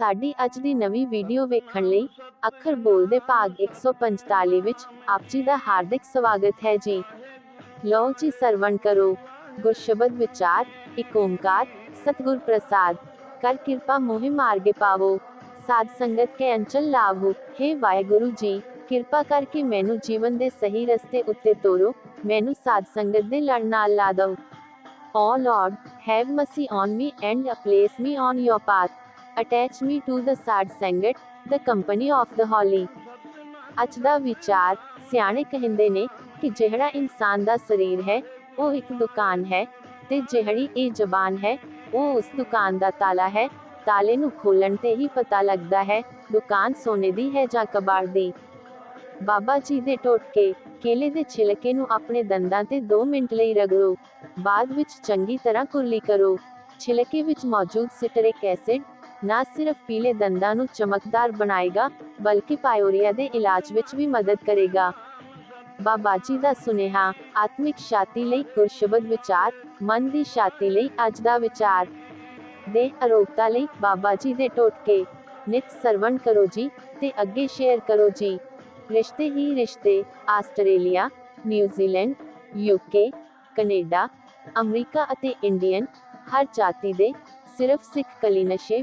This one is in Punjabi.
ਸਾਡੀ ਅੱਜ ਦੀ ਨਵੀਂ ਵੀਡੀਓ ਵੇਖਣ ਲਈ ਅੱਖਰ ਬੋਲਦੇ ਭਾਗ 145 ਵਿੱਚ ਆਪ ਜੀ ਦਾ ਹਾਰਦਿਕ ਸਵਾਗਤ ਹੈ ਜੀ। ਲਓ ਜੀ ਸਰਵਣ ਕਰੋ। ਗੁਰਸ਼ਬਦ ਵਿਚਾਰ ਏਕ ਓੰਕਾਰ ਸਤਿਗੁਰ ਪ੍ਰਸਾਦ। ਕਰ ਕਿਰਪਾ ਮੋਹਿ ਮਾਰਗੇ ਪਾਵੋ। ਸਾਧ ਸੰਗਤ ਕੇ ਅੰਚਲ ਲਾਭੋ हे ਵਾਹਿਗੁਰੂ ਜੀ ਕਿਰਪਾ ਕਰਕੇ ਮੈਨੂੰ ਜੀਵਨ ਦੇ ਸਹੀ ਰਸਤੇ ਉੱਤੇ ਤੋਰੋ। ਮੈਨੂੰ ਸਾਧ ਸੰਗਤ ਦੇ ਲੜ ਨਾਲ ਲਾ ਦਿਓ। O Lord, have mercy on me and place me on your path. Attach me to the sad sangat, the company of the holy. ਅੱਜ ਦਾ ਵਿਚਾਰ ਸਿਆਣੇ ਕਹਿੰਦੇ ਨੇ ਕਿ ਜਿਹੜਾ ਇਨਸਾਨ ਦਾ ਸਰੀਰ ਹੈ ਉਹ ਇੱਕ ਦੁਕਾਨ ਹੈ ਤੇ ਜਿਹੜੀ ਇਹ ਜ਼ਬਾਨ ਹੈ ਉਹ ਉਸ ਦੁਕਾਨ ਦਾ ਤਾਲਾ ਹੈ। ਤਾਲੇ ਨੂੰ ਖੋਲਣ ਤੇ ਹੀ ਪਤਾ ਲੱਗਦਾ ਹੈ ਦੁਕਾਨ ਸੋਨੇ ਦੀ ਹੈ ਜਾਂ ਕਬਾੜ ਦੀ। ਬਾਬਾ ਜੀ ਦੇ ਟੋਟਕੇ ਕੇਲੇ ਦੇ ਛਿਲਕੇ ਨੂੰ ਆਪਣੇ ਦੰਦਾਂ ਤੇ 2 ਮਿੰਟ ਲਈ ਰਗੜੋ ਬਾਅਦ ਵਿੱਚ ਚੰਗੀ ਤਰ੍ਹਾਂ ਕੁਰਲੀ ਕਰੋ। ਛਿਲਕੇ ਵਿੱਚ ਮੌਜੂਦ ਸਿਟਰਿਕ ਐਸਿਡ ਨਾ ਸਿਰਫ ਪੀਲੇ ਦੰਦਾਂ ਨੂੰ ਚਮਕਦਾਰ ਬਣਾਏਗਾ, ਬਲਕਿ ਪਾਇਓਰੀਆ ਦੇ ਇਲਾਜ ਵਿੱਚ ਵੀ ਮਦਦ ਕਰੇਗਾ। ਬਾਬਾ ਜੀ ਦਾ ਸੁਨੇਹਾ, ਆਤਮਿਕ ਸ਼ਾਂਤੀ ਲਈ ਗੁਰਸ਼ਬਦ ਵਿਚਾਰ, ਮਨ ਦੀ ਸ਼ਾਂਤੀ ਲਈ ਅੱਜ ਦਾ ਵਿਚਾਰ। ਦੇ ਅਰੋਗਤਾ ਲਈ ਬਾਬਾ ਜੀ ਦੇ ਟੋਟਕੇ। ਨਿਤ ਸਰਵਣ ਕਰੋ ਜੀ ਤੇ ਅੱਗੇ ਸ਼ੇਅਰ ਕਰੋ ਜੀ। ਰਿਸ਼ਤੇ ਹੀ ਰਿਸ਼ਤੇ, Australia New Zealand UK Canada, America ਅਤੇ ਇੰਡੀਅਨ, ਹਰ ਜਾਤੀ ਦੇ, ਸਿਰਫ ਸਿੱਖ ਕਲੀ ਨਸ਼ੇ